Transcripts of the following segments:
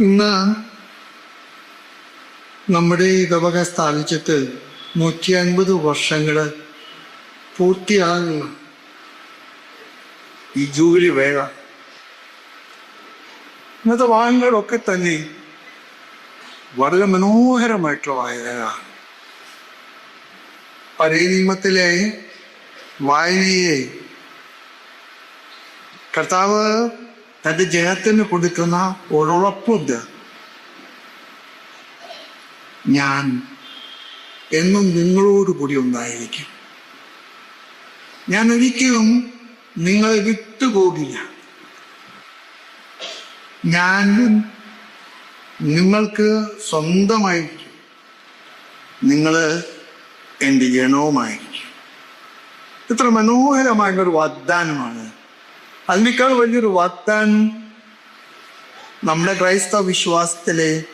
ഇന്ന് നമ്മുടെ ഇടവക സ്ഥാപിച്ചിട്ട് നൂറ്റി അൻപത് വർഷങ്ങൾ പൂർത്തിയാകുന്നു. ഈ ജൂബിലി വേഗ ഇന്നത്തെ വാഹനങ്ങളൊക്കെ തന്നെ വളരെ മനോഹരമായിട്ടുള്ള വായനകളാണ് പഴയ നിയമത്തിലെ വായനയെ കർത്താവ് തന്റെ ജനത്തിന് കൊടുക്കുന്ന ഒരുറപ്പുണ്ട്. ഞാൻ എന്നും നിങ്ങളോടുകൂടി ഉണ്ടായിരിക്കും. ഞാൻ ഒരിക്കലും നിങ്ങളെ വിട്ടുപോകില്ല. ഞാൻ നിങ്ങൾക്ക് സ്വന്തമായിരിക്കും. നിങ്ങൾ എന്റെ ജനവുമായിരിക്കും. ഇത്ര മനോഹരമായൊരു വാഗ്ദാനമാണ് അതിനേക്കാൾ വലിയൊരു വാഗ്ദാനം നമ്മുടെ ക്രൈസ്തവ വിശ്വാസത്തിലെ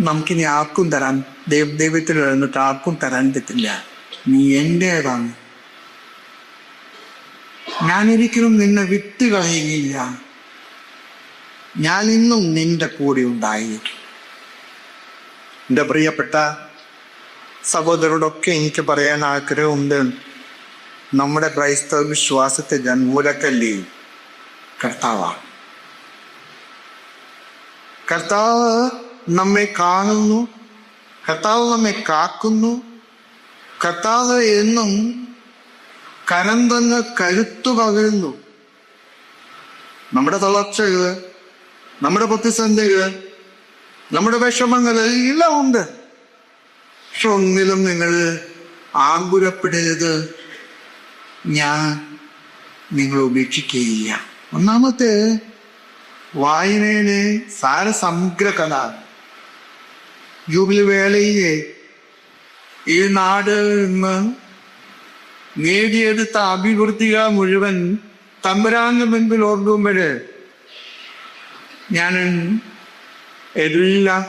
നമുക്കിനി ആർക്കും തരാൻ ദൈവ ദൈവത്തിൽ നിന്നിട്ട് ആർക്കും തരാൻ പറ്റില്ല. നീ എന്റേതാണ്. ഞാൻ ഒരിക്കലും നിന്നെ വിട്ടുകളയുകയില്ല. ഞാൻ ഇന്നും നിന്റെ കൂടെ ഉണ്ടായിരിക്കും. എന്റെ പ്രിയപ്പെട്ട സഹോദരോടൊക്കെ എനിക്ക് പറയാൻ ആഗ്രഹമുണ്ട്. നമ്മുടെ ക്രൈസ്തവ വിശ്വാസത്തെ മൂലക്കല്ലി കർത്താവാണ് കർത്താവ്. നമ്മെ കാണുന്നു. കർത്താവ് നമ്മെ കാക്കുന്നു. കർത്താവ് എന്നും കരം തന്ന് കരുത്തു പകരുന്നു. നമ്മുടെ തളർച്ചകൾ നമ്മുടെ പ്രതിസന്ധികൾ നമ്മുടെ വിഷമങ്ങൾ എല്ലാം ഉണ്ട്. പക്ഷെ ഒന്നിലും നിങ്ങൾ ആകുലപ്പെടരുത്. ഞാൻ നിങ്ങളെ ഉപേക്ഷിക്കുകയില്ല. ഒന്നാമത്തെ വായനയിലെ സാരസമഗ്ര കഥ ജൂബിലി വേളയിലെ ഈ നാട് ഇന്ന് നേടിയെടുത്ത അഭിവൃദ്ധിക മുഴുവൻ തമ്പുരാന്റെ മുൻപിൽ ഓർക്കുമ്പോഴ് ഞാൻ എല്ലാം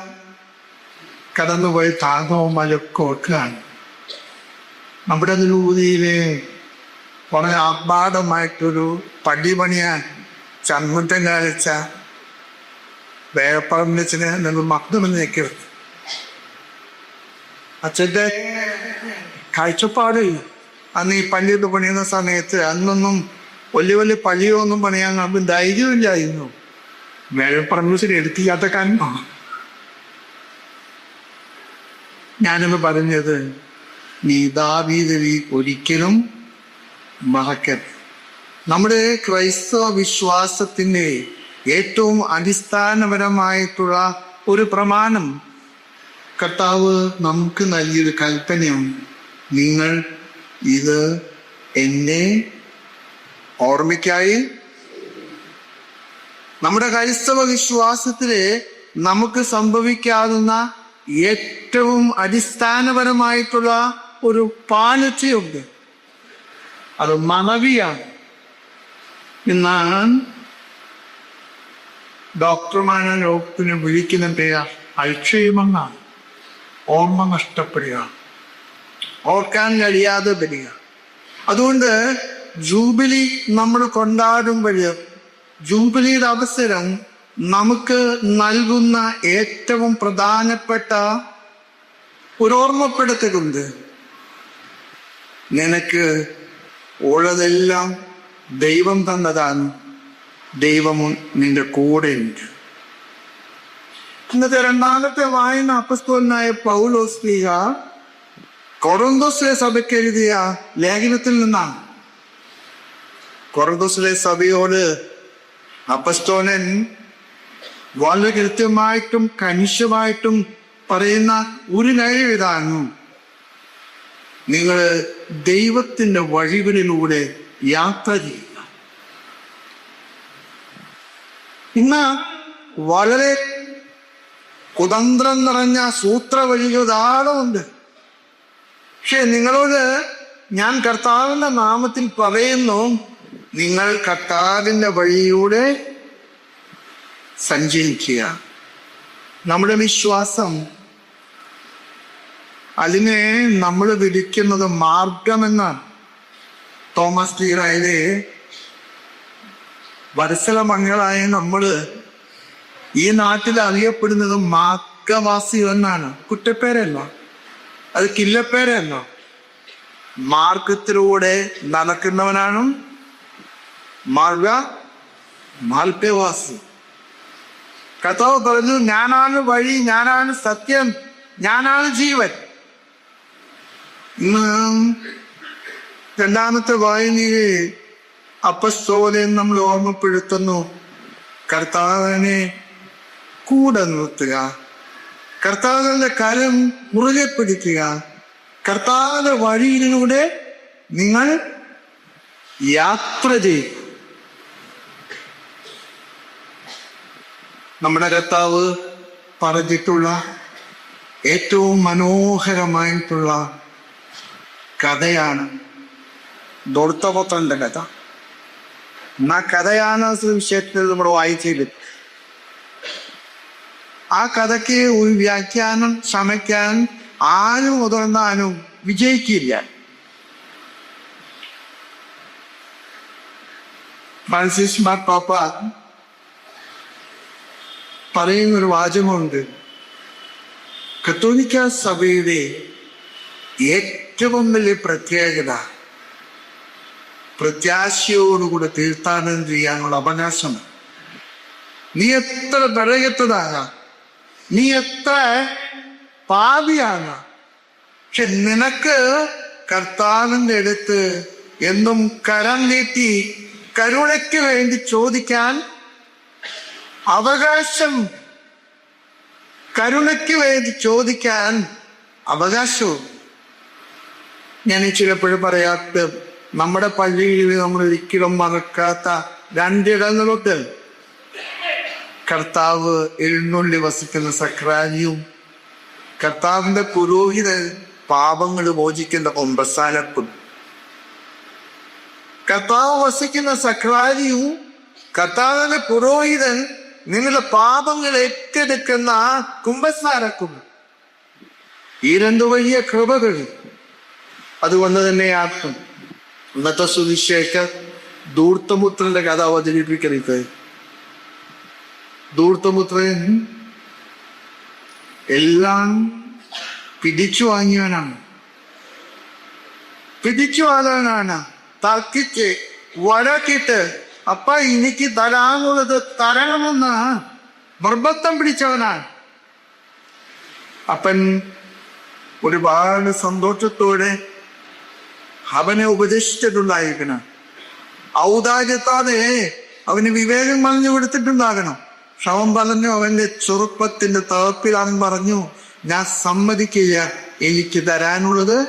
കടന്നുപോയി താങ്ങവും മലൊക്കെ ഓർക്കുകയാണ് നമ്മുടെ നിലൂതിയിലെ വളരെ ആഹ്ലാദമായിട്ടൊരു പടി പണിയാൻ വേപ്പറമ്പിച്ചിന് നിങ്ങൾ മക്തമെന്ന് നിൽക്കരുത്. അച്ഛന്റെ കാഴ്ചപ്പാട് അന്ന് ഈ പള്ളിയിട്ട് പണിയുന്ന സമയത്ത് അന്നൊന്നും വലിയ വലിയ പള്ളിയൊന്നും പണിയാൻ നമുക്ക് ധൈര്യമില്ലായിരുന്നു. വേഴപ്പറമ്പിച്ചിന് എടുത്തില്ലാത്ത കാരണം ഞാനൊന്ന് പറഞ്ഞത് നീതാവീതവി ഒരിക്കലും മറക്കരുത് നമ്മുടെ ക്രൈസ്തവ വിശ്വാസത്തിന്റെ ഏറ്റവും അടിസ്ഥാനപരമായിട്ടുള്ള ഒരു പ്രമാണം കർത്താവ് നമുക്ക് നൽകിയൊരു കൽപ്പനയാണ് നിങ്ങൾ ഇത് എന്നെ ഓർമ്മയ്ക്കായി നമ്മുടെ ക്രൈസ്തവ വിശ്വാസത്തിൽ നമുക്ക് സംഭവിക്കാവുന്ന ഏറ്റവും അടിസ്ഥാനപരമായിട്ടുള്ള ഒരു പാലിച്ചയുണ്ട് അത് മനവിയാണ്. എന്നാണ് ഡോക്ടർമാരെ രോഗത്തിന് വിളിക്കുന്ന പേര് അക്ഷയമെന്നാണ് ഓർമ്മ നഷ്ടപ്പെടുക. ഓർക്കാൻ കഴിയാതെ വരിക. അതുകൊണ്ട് ജൂബിലി നമ്മൾ കൊണ്ടാടുമ്പോൾ ജൂബിലിയുടെ അവസരം നമുക്ക് നൽകുന്ന ഏറ്റവും പ്രധാനപ്പെട്ട ഒരു ഓർമ്മപ്പെടുത്തലുണ്ട്. നിനക്ക് ഉള്ളതെല്ലാം ദൈവം തന്നതാണ് ദൈവം നിന്റെ കൂടെ ഉണ്ട്. ഇന്നത്തെ രണ്ടാമത്തെ വായന അപ്പസ്തോലനായ പൗലോസ്ലിഹ കൊറന്തോസിലെ സഭയ്ക്ക് എഴുതിയ ലേഖനത്തിൽ നിന്നാണ്. കൊറന്തോസിലെ സഭയോട് അപ്പസ്തോലൻ വളരെ കൃത്യമായിട്ടും കനിഷമായിട്ടും പറയുന്ന ഒരു കാര്യം ഇതാണ് നിങ്ങൾ ദൈവത്തിന്റെ വഴികളിലൂടെ യാത്ര ചെയ്യുക. ഇന്ന് വളരെ കുതന്ത്രം നിറഞ്ഞ സൂത്ര വഴികൾ ധാരാളമുണ്ട്. പക്ഷെ നിങ്ങളോട് ഞാൻ കർത്താവിന്റെ നാമത്തിൽ പറയുന്നു നിങ്ങൾ കർത്താവിന്റെ വഴിയിലൂടെ സഞ്ചരിക്കുക. നമ്മുടെ വിശ്വാസം അതിനെ നമ്മൾ വിളിക്കുന്നത് മാർഗമെന്നാണ് തോമസ് ടീറായാലേ വത്സല മംഗളായ നമ്മൾ ഈ നാട്ടിൽ അറിയപ്പെടുന്നത് മാർഗവാസി എന്നാണ്. കുറ്റപ്പേരല്ല. അത് കില്ലപ്പേരല്ല. മാർഗത്തിലൂടെ നടക്കുന്നവനാണ് മാർഗ മാൽപ്യവാസി. കർത്താവ് പറഞ്ഞു ഞാനാണ് വഴി ഞാനാണ് സത്യം ഞാനാണ് ജീവൻ. രണ്ടാമത്തെ വായനയെ അപ്പസ്തോലൻ നമ്മൾ ഓർമ്മപ്പെടുത്തുന്നു. കർത്താവിനെ കൂടെ നിർത്തുക. കർത്താവിന്റെ കരം മുറുകെ പിടിക്കുക. കർത്താവിന്റെ വഴിയിലൂടെ നിങ്ങൾ യാത്ര ചെയ്യും. നമ്മുടെ കർത്താവ് പറഞ്ഞിട്ടുള്ള ഏറ്റവും മനോഹരമായിട്ടുള്ള കഥയാണ്. ദോർത്തപുത്രന്റെ കഥ. ആ കഥയാണ് വിഷയത്തിൽ നമ്മൾ വായിച്ചത് ആ കഥയ്ക്ക് ഒരു വ്യാഖ്യാനം ശ്രമിക്കാൻ ആരും മുതിർന്നാലും വിജയിക്കില്ല. ഫ്രാൻസിസ് മാർ പാപ്പ പറയുന്ന ഒരു വാചകമുണ്ട്. കത്തോലിക്ക സഭയുടെ ഏറ്റവും വലിയ പ്രത്യേകത പ്രത്യാശയോടുകൂടെ തീർത്ഥാടനം ചെയ്യാനുള്ള അവകാശം നീ എത്ര ബലയത്തതാകാം നീ എത്ര പാപിയാകാം? പക്ഷെ നിനക്ക് കർത്താവിന്റെ അടുത്ത് എന്നും കരം നീട്ടി കരുണയ്ക്ക് വേണ്ടി ചോദിക്കാൻ അവകാശം കരുണയ്ക്ക് വേണ്ടി ചോദിക്കാൻ അവകാശവും ഞാൻ ചിലപ്പോഴും പറയാത്ത നമ്മുടെ പള്ളിയിൽ നമ്മൾ ഒരിക്കലും മറക്കാത്ത രണ്ടിടങ്ങളുണ്ട്. കർത്താവ് എഴുന്നള്ളി വസിക്കുന്ന സക്രാനിയും കർത്താവിന്റെ പുരോഹിതൻ പാപങ്ങൾ മോചിക്കുന്ന ഒമ്പസാലക്കും കർത്താവ് വസിക്കുന്ന സക്രാരിയും കർത്താവിന്റെ പുരോഹിതൻ നിങ്ങളുടെ പാപങ്ങൾ ഏറ്റെടുക്കുന്ന കുംഭസാരക്കും ഈ രണ്ടു വലിയ കൃപകൾ അതുകൊണ്ട് തന്നെ ആർക്കും ഇന്നത്തെ സുവിശേഷ ധൂർത്തമുത്രന്റെ കഥ അവതരിപ്പിക്കരുത് ധൂർത്തപുത്രൻ എല്ലാം പിടിച്ചു വാങ്ങിയവനാണ്. പിടിച്ചു വാങ്ങാനാണ് തർക്കിച്ച് വഴക്കിട്ട് അപ്പ എനിക്ക് തരാനുള്ളത് തരണമെന്ന് നിർബന്ധം പിടിച്ചവനാണ്. അപ്പൻ ഒരുപാട് സന്തോഷത്തോടെ അവനെ ഉപദേശിച്ചിട്ടുണ്ടായിരിക്കണം. ഔദാര്യത്താതെ അവന് വിവേകം പറഞ്ഞു കൊടുത്തിട്ടുണ്ടാകണം. ശവം പറഞ്ഞു അവന്റെ ചെറുപ്പത്തിന്റെ തകപ്പിലാൻ പറഞ്ഞു ഞാൻ സമ്മതിക്കുക എനിക്ക് തരാനുള്ളത്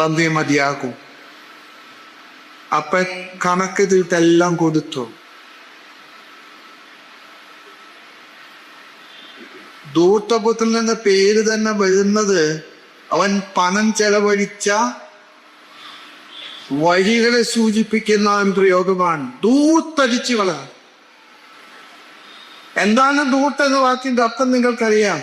തന്തേ മതിയാകും അപ്പൊ കണക്ക് തീട്ടെല്ലാം കൊടുത്തു. ദൂർത്തപുത്രൻ എന്ന പേര് തന്നെ വരുന്നത് അവൻ പണം ചെലവഴിച്ച വഴികളെ സൂചിപ്പിക്കുന്ന പ്രയോഗമാണ്. ദൂർത്തടിച്ചു വള. എന്താണ് ദൂർത്ത് എന്ന വാക്കിന്റെ അർത്ഥം നിങ്ങൾക്കറിയാം?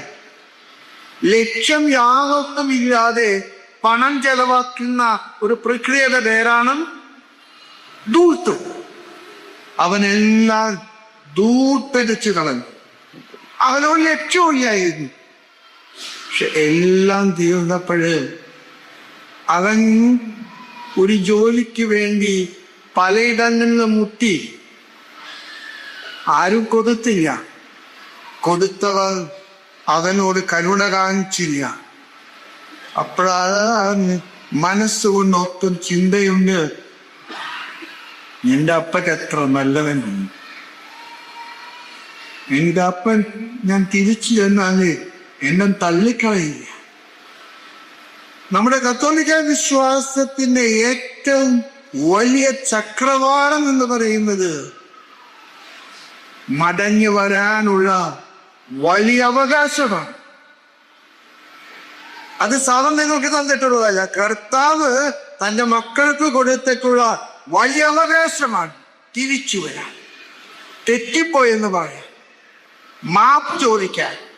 ലക്ഷ്യം യാതൊന്നുമില്ലാതെ പണം ചെലവാക്കുന്ന ഒരു പ്രക്രിയയുടെ പേരാണ് ദൂർത്ത് അവനെല്ലാം ദൂർത്തടിച്ചു കളഞ്ഞു അവനോട് ലക്ഷ്യമില്ലായിരുന്നു പക്ഷെ എല്ലാം തീർന്നപ്പോഴ് അവൻ ഒരു ജോലിക്ക് വേണ്ടി പലയിടങ്ങളിൽ മുട്ടി. ആരും കൊടുത്തില്ല കൊടുത്തവർ അവനോട് കരുണ കാണിച്ചില്ല. അപ്പോഴാണ് മനസ്സുകൊണ്ട് ഒട്ടും ചിന്തയുണ്ട് എന്റെ അപ്പക്ക് എത്ര നല്ലവനുണ്ട് എന്റെ അപ്പൻ ഞാൻ തിരിച്ചു ചെന്നാൽ എന്നെ തള്ളിക്കളയില്ല? നമ്മുടെ കത്തോലിക്ക വിശ്വാസത്തിന്റെ ഏറ്റവും വലിയ ചക്രവാളം എന്ന് പറയുന്നത് മടങ്ങി വരാനുള്ള വലിയ അവകാശമാണ്. അത് സാധനം നിങ്ങൾക്ക് തന്നിട്ടുള്ളതല്ല. കർത്താവ് തന്റെ മക്കൾക്ക് കൊടുത്തിട്ടുള്ള വലിയ അവകാശമാണ്. തിരിച്ചു വരാൻ. തെറ്റിപ്പോയെന്ന് പറയാം മാപ്പ് ചോദിക്കാൻ.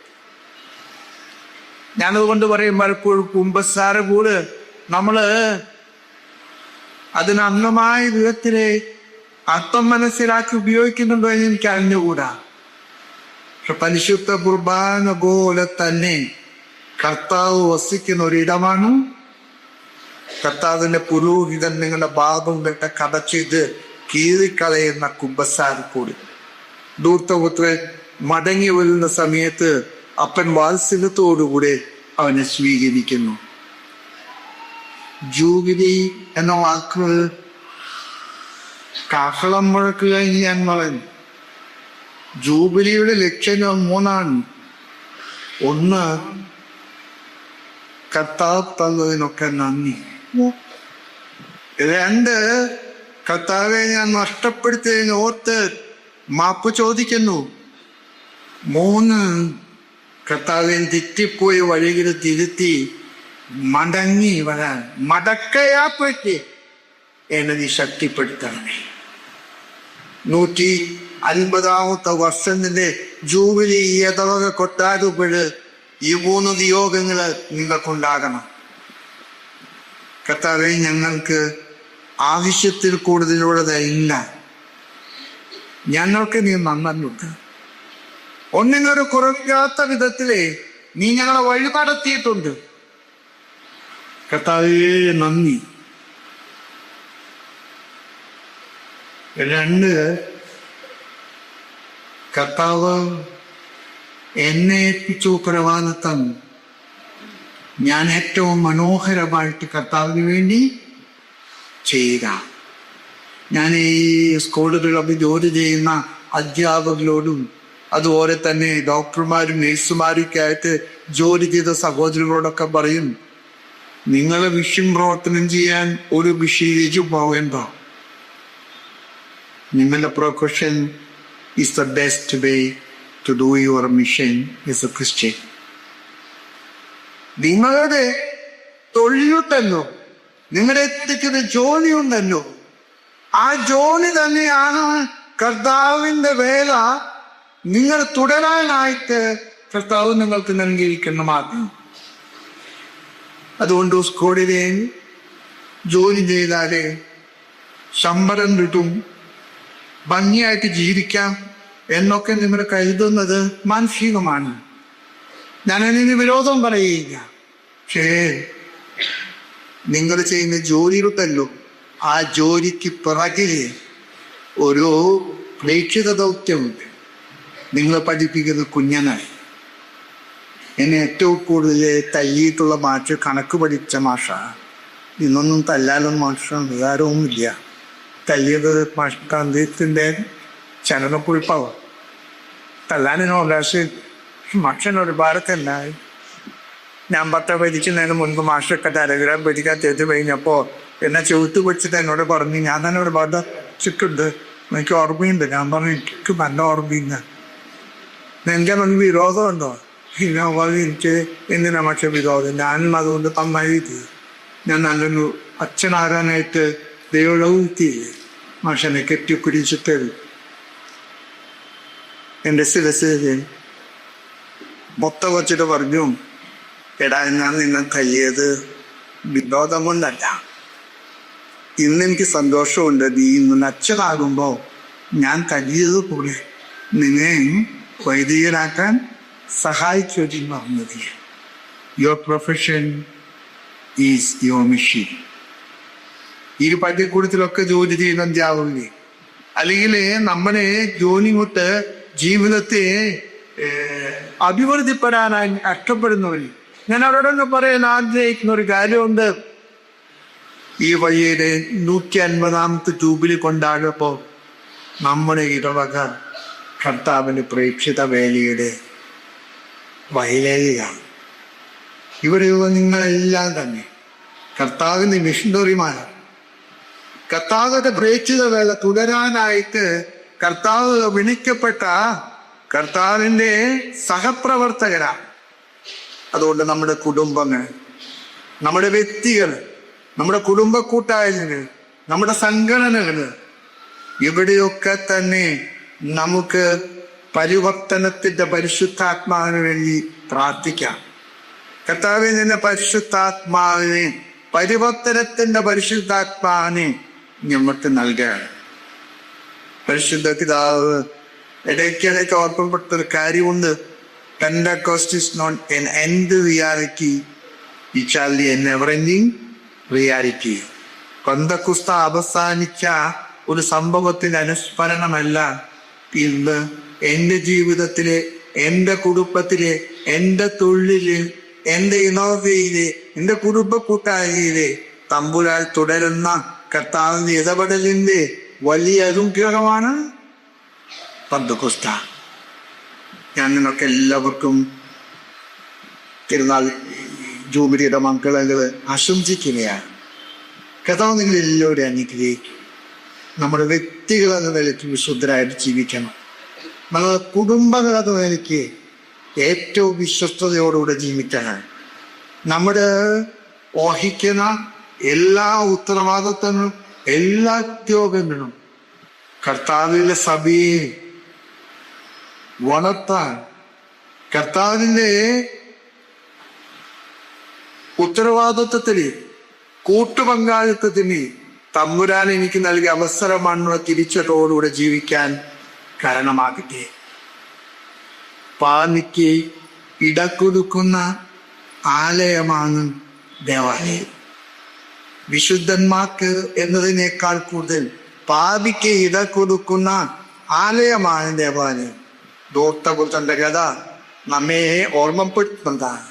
ഞാനതുകൊണ്ട് പറയും പലപ്പോഴും കുമ്പസാര കൂട്. നമ്മൾ അതിന് അന്നമായ വിധത്തിലെ അർത്ഥം മനസ്സിലാക്കി ഉപയോഗിക്കുന്നുണ്ടോ എന്ന് എനിക്ക് അറിഞ്ഞുകൂടാ. പരിശുദ്ധ കുർബാന പോലെ തന്നെ കർത്താവ് വസിക്കുന്ന ഒരിടമാണ്. കർത്താവിന്റെ പുരോഹിതൻ നിങ്ങളുടെ ഭാഗം വേണ്ട കഥ ചെയ്ത് കീറിക്കളയുന്ന കുമ്പസാരക്കൂട് ദൂർത്തപുത്രൻ മടങ്ങി വരുന്ന സമയത്ത് അപ്പൻ വാത്സല്യത്തോടുകൂടെ അവനെ സ്വീകരിക്കുന്നു. ജൂബിലി എന്ന വാക്ക് കാഹളം മുഴക്കുക ഞാൻ പറഞ്ഞു ജൂബിലിയുടെ ലക്ഷ്യങ്ങൾ മൂന്നാണ്. ഒന്ന് കർത്താവ് തന്നതിനൊക്കെ നന്ദി. രണ്ട് കർത്താവെ ഞാൻ നഷ്ടപ്പെടുത്തിയതിന് ഓർത്ത് മാപ്പ് ചോദിക്കുന്നു. മൂന്ന് കർത്താവെ തെറ്റിപ്പോയ വഴികൾ തിരുത്തി മടങ്ങി വരാൻ മടക്കയാ പറ്റി എന്നെ നീ ശക്തിപ്പെടുത്തണമേ നൂറ്റി അൻപതാമത്തെ വർഷത്തിന്റെ ജൂബിലി ഏതൊക്കെ കൊട്ടാരപ്പെട് ഈ മൂന്ന് നിയോഗങ്ങൾ നിങ്ങൾക്കുണ്ടാകണം. കർത്താവെ ഞങ്ങൾക്ക് ആവശ്യത്തിൽ കൂടുതലുള്ളതല്ല. ഞങ്ങൾക്ക് നീ നന്നുണ്ട് ഒന്നിനൊരു കുറവില്ലാത്ത വിധത്തിൽ നീ ഞങ്ങളെ വഴി നടത്തിയിട്ടുണ്ട് കർത്താവേ നന്ദി. രണ്ട് കർത്താവ് എന്നെ ഏൽപ്പിച്ച ഉത്തരവാദിത്തം ഞാൻ ഏറ്റവും മനോഹരമായിട്ട് കർത്താവിന് വേണ്ടി ചെയ്യുക. ഞാൻ ഈ സ്കൂളുകളിലൊക്കെ ജോലി ചെയ്യുന്ന അധ്യാപകരോടും അതുപോലെ തന്നെ ഡോക്ടർമാരും നഴ്സുമാരും ഒക്കെ ആയിട്ട് ജോലി ചെയ്ത സഹോദരങ്ങളോടൊക്കെ പറയും നിങ്ങളെ വിഷയം പ്രവർത്തനം ചെയ്യാൻ ഒരു വിഷയിലേക്ക് പോകേണ്ട. നിങ്ങളുടെ profession is the best way to do your mission is a Christian നിങ്ങളുടെ തൊഴിലുണ്ടല്ലോ നിങ്ങളുടെ എത്തിക്കുന്ന ജോലിയുണ്ടല്ലോ. ആ ജോലി തന്നെയാണ് കർത്താവിന്റെ വേല. നിങ്ങൾ തുടരാനായിട്ട് കർത്താവ് നിങ്ങൾക്ക് നൽകിയിരിക്കുന്ന മാർഗം. അതുകൊണ്ട് സ്കൂളിലെ ജോലി ചെയ്താലേ ശമ്പളം കിട്ടും ഭംഗിയായിട്ട് ജീവിക്കാം എന്നൊക്കെ നിങ്ങൾ കരുതുന്നത് മാനസികമാണ്. ഞാൻ അതിന് വിരോധം പറയുകയില്ല. പക്ഷേ നിങ്ങൾ ചെയ്യുന്ന ജോലികളുണ്ടല്ലോ ആ ജോലിക്ക് പിറകിൽ ഒരു പ്രേക്ഷിത ദൗത്യമുണ്ട്. നിങ്ങൾ പഠിപ്പിക്കുന്ന കുഞ്ഞനായി. എന്നെ ഏറ്റവും കൂടുതൽ തല്ലിയിട്ടുള്ള മാഷ് കണക്ക് പഠിച്ച മാഷ. ഇന്നൊന്നും തല്ലാലൊന്നും മാഷ വികാരവുമില്ല തല്ലിയത് കാന്തത്തിന്റെ ചലനക്കുറിപ്പാവും തല്ലാനോ ഉല്ലാസ് മക്ഷൻ ഒരുപാട് തല്ലായി ഞാൻ പത്ത ഭരിക്കുന്നതിന് മുൻപ് മാഷൊക്കെ തലഗ്രാം ഭരിക്കാൻ തെറ്റ് കഴിഞ്ഞപ്പോ എന്നെ ചുവത്ത് വെച്ചിട്ട് എന്നോട് പറഞ്ഞു ഞാൻ തന്നെ ഒരുപാട് ചിക്കുണ്ട്. എനിക്ക് ഓർമ്മയുണ്ട്. ഞാൻ പറഞ്ഞു എനിക്ക് നല്ല ഓർമ്മയുണ്ട്. എനിക്ക് നല്ല വിരോധമുണ്ടോ? പിന്നെ അത് എനിക്ക് എന്തിനാ പക്ഷെ വിരോധം? ഞാനും അതുകൊണ്ട് നന്നായി ചെയ്തു ഞാൻ നല്ലൊരു അച്ഛനാകാനായിട്ട് ദൈവത്തിയില്ലേ മനുഷ്യനെ കെട്ടിപ്പിടിച്ചിട്ട് എന്റെ ശിരസിൽ മൊത്ത വച്ചിട്ട് പറഞ്ഞു എടാ ഞാൻ നിന്നെ തല്ലിയത് വിനോദം കൊണ്ടല്ല. ഇന്ന് എനിക്ക് സന്തോഷമുണ്ട്. നീ ഇന്ന് അച്ഛനാകുമ്പോ ഞാൻ തല്ലിയത് പോലെ നിന്നെ വൈദികനാക്കാൻ സഹായിച്ചു പറഞ്ഞത് your profession is your mission ഈ പള്ളിക്കൂടത്തിലൊക്കെ ജോലി ചെയ്യുന്ന അധ്യാപകര് അല്ലെങ്കിൽ നമ്മളെ ജോലി കൊണ്ട് ജീവിതത്തെ അഭിവൃദ്ധിപ്പെടാനായി കഷ്ടപ്പെടുന്നവർ ഞാൻ അവരോടൊന്ന് പറയാൻ ആഗ്രഹിക്കുന്ന ഒരു കാര്യമുണ്ട്. ഈ വഴിയുടെ നൂറ്റി അൻപതാമത്തെ ട്യൂബിൽ കൊണ്ടാകുമ്പോൾ നമ്മുടെ ഇടവക കർത്താവിന് പ്രേക്ഷിത വേലയുടെ വയലേറിയാണ് ഇവിടെയുള്ള നിങ്ങളെല്ലാം തന്നെ കർത്താവിന്റെ മിഷണറിമാരാണ് കർത്താവിന്റെ പ്രേക്ഷിത വേല തുടരാനായിട്ട് കർത്താവ് വിളിക്കപ്പെട്ട കർത്താവിന്റെ സഹപ്രവർത്തകരാണ് അതുകൊണ്ട് നമ്മുടെ കുടുംബങ്ങൾ നമ്മുടെ വ്യക്തികൾ നമ്മുടെ കുടുംബ കൂട്ടായ്മകൾ നമ്മുടെ സംഘടനകൾ ഇവിടെയൊക്കെ തന്നെ നമുക്ക് പരിവർത്തനത്തിന്റെ പരിശുദ്ധാത്മാവിന് വേണ്ടി പ്രാർത്ഥിക്കാം. കർത്താവിൽ നിന്ന് പരിശുദ്ധാത്മാവിനെ പരിവർത്തനത്തിന്റെ പരിശുദ്ധാത്മാവിനെ ഞമ്മക്ക് നൽകുകയാണ്. പരിശുദ്ധ പിതാവ് ഇടയ്ക്കിടയ്ക്ക് ഓർമ്മപ്പെടുത്ത ഒരു കാര്യമുണ്ട്. തന്റെ is not an end reality it the ever ending reality കൊന്തക്കുസ്ത അവസാനിച്ച ഒരു സംഭവത്തിന്റെ അനുസ്മരണമല്ല. ഇന്ന് എന്റെ ജീവിതത്തിലെ എന്റെ കുടുംബത്തിലെ എന്റെ തൊഴിലിൽ എന്റെ ഇണോവയിൽ എന്റെ കുടുംബ കൂട്ടായ്മയിൽ തമ്പുരാൽ തുടരുന്ന കർത്താവിന്റെ ഇടപെടലിന്റെ വലിയ അനുഗ്രഹമാണ് പന്തുകുസ്ത ഞാൻ നിങ്ങൾക്ക് എല്ലാവർക്കും തിരുനാൾ ജൂബിലിയുടെ മക്കളകൾ ആശംസിക്കുകയാണ്. കഥാവ് നിങ്ങൾ എല്ലാവരും അനുഗ്രഹിക്കും. നമ്മുടെ വ്യക്തികൾ എന്ന നിലയ്ക്ക് വിശുദ്ധരായിട്ട് ജീവിക്കണം. നമ്മുടെ കുടുംബങ്ങൾ എന്ന നിലയ്ക്ക് ഏറ്റവും വിശ്വസ്തയോടുകൂടെ ജീവിക്കണം. നമ്മുടെ ഓഹിക്കുന്ന എല്ലാ ഉത്തരവാദിത്തങ്ങളും എല്ലാ ഉദ്യോഗങ്ങളും കർത്താവിന്റെ സഭയെ വളർത്താൻ കർത്താവിന്റെ ഉത്തരവാദിത്വത്തിന് കൂട്ടുപങ്കാളിത്തത്തിന് തമ്പുരാൻ എനിക്ക് നൽകിയ അവസരമാണ് തിരിച്ചതോടുകൂടെ ജീവിക്കാൻ കാരണമാകട്ടെ. പാനിക്ക് ഇടക്കൊടുക്കുന്ന ആലയമാണ് ദേവാലയം. വിശുദ്ധന്മാർക്ക് എന്നതിനേക്കാൾ കൂടുതൽ പാപിക്ക് ഇടകൊടുക്കുന്ന ആലയമാണ് ദേവാലയം. ദോർത്തപുത്രന്റെ കഥ നമ്മെ ഓർമ്മപ്പെടുത്തുന്നതാണ്.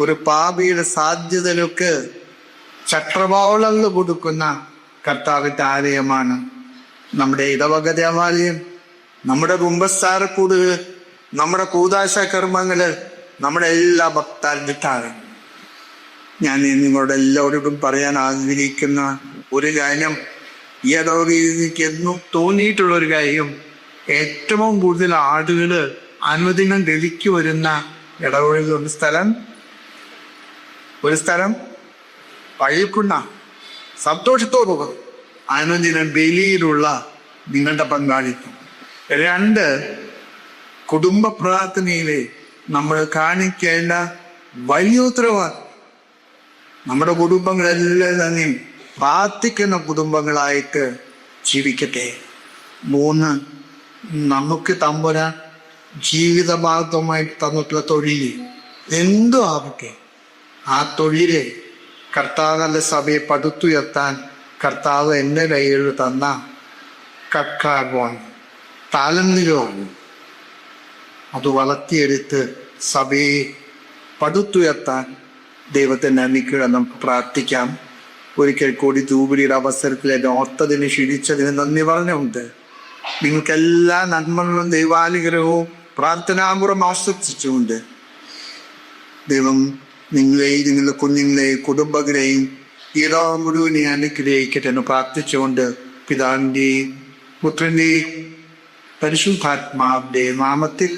ഒരു പാപിയുടെ സാധ്യതകൾക്ക് ചക്രവാളങ്ങൾ കൊടുക്കുന്ന കർത്താവിന്റെ ആലയമാണ് നമ്മുടെ ഇടവക ദേവാലയം നമ്മുടെ കുമ്പസ്ഥാരക്കൂടുകൾ നമ്മുടെ കൂതാശ കർമ്മങ്ങൾ നമ്മുടെ എല്ലാ ഭക്താൽവിട്ടാണ് ഞാൻ നിങ്ങളുടെ എല്ലാവരോടും പറയാൻ ആഗ്രഹിക്കുന്ന ഒരു കാര്യം ഈ ഇടവകയിൽ എനിക്ക് എന്നും തോന്നിയിട്ടുള്ള ഒരു കാര്യം ഏറ്റവും കൂടുതൽ ആളുകൾ അനുദിനം ഗതിക്ക് വരുന്ന ഇടവഴിയിൽ ഒരു സ്ഥലം ഒരു സ്ഥലം പഴിക്കുന്ന സന്തോഷത്തോടും അനുദിനം ബലിയിലുള്ള നിങ്ങളുടെ പങ്കാളിത്തം. രണ്ട് കുടുംബ പ്രാർത്ഥനയിലെ നമ്മൾ കാണിക്കേണ്ട വലിയ ഉത്തരവാദിത്വം നമ്മുടെ കുടുംബങ്ങളെല്ലാം തന്നെ പ്രാർത്ഥിക്കുന്ന കുടുംബങ്ങളായിട്ട് ജീവിക്കട്ടെ. മൂന്ന് നമുക്ക് തമ്പുരാൻ ജീവിതമാർഗമായി തന്നിട്ടുള്ള തൊഴിൽ എന്തു ആവട്ടെ. ആ തൊഴിൽ കർത്താവിന്റെ സഭയെ പടുത്തുയർത്താൻ കർത്താവ് എന്റെ കയ്യിൽ തന്ന കക്കാർബോൺ താലന്തിലുമാണ് അത് വളർത്തിയെടുത്ത് സഭയെ പടുത്തുയർത്താൻ ദൈവത്തെ അനുഗ്രഹ നമുക്ക് പ്രാർത്ഥിക്കാം. ഒരിക്കൽ കൂടി തൂബിലിയുടെ അവസരത്തിൽ എന്നെ ഓർത്തതിന് ക്ഷണിച്ചതിന് നന്ദി പറഞ്ഞുണ്ട് നിങ്ങൾക്ക് എല്ലാ നന്മകളും ദൈവാനുഗ്രഹവും പ്രാർത്ഥനാപുറം ആസ്വദിച്ചുകൊണ്ട് ദൈവം നിങ്ങളെയും നിങ്ങളുടെ കുഞ്ഞുങ്ങളെയും കുടുംബങ്ങളെയും ഇറാ മുഴുവനെ അനുഗ്രഹിക്കട്ടെ എന്ന് പ്രാർത്ഥിച്ചുകൊണ്ട് പിതാവിന്റെയും പുത്രന്റെയും പരിശുദ്ധാത്മാവിന്റെ നാമത്തിൽ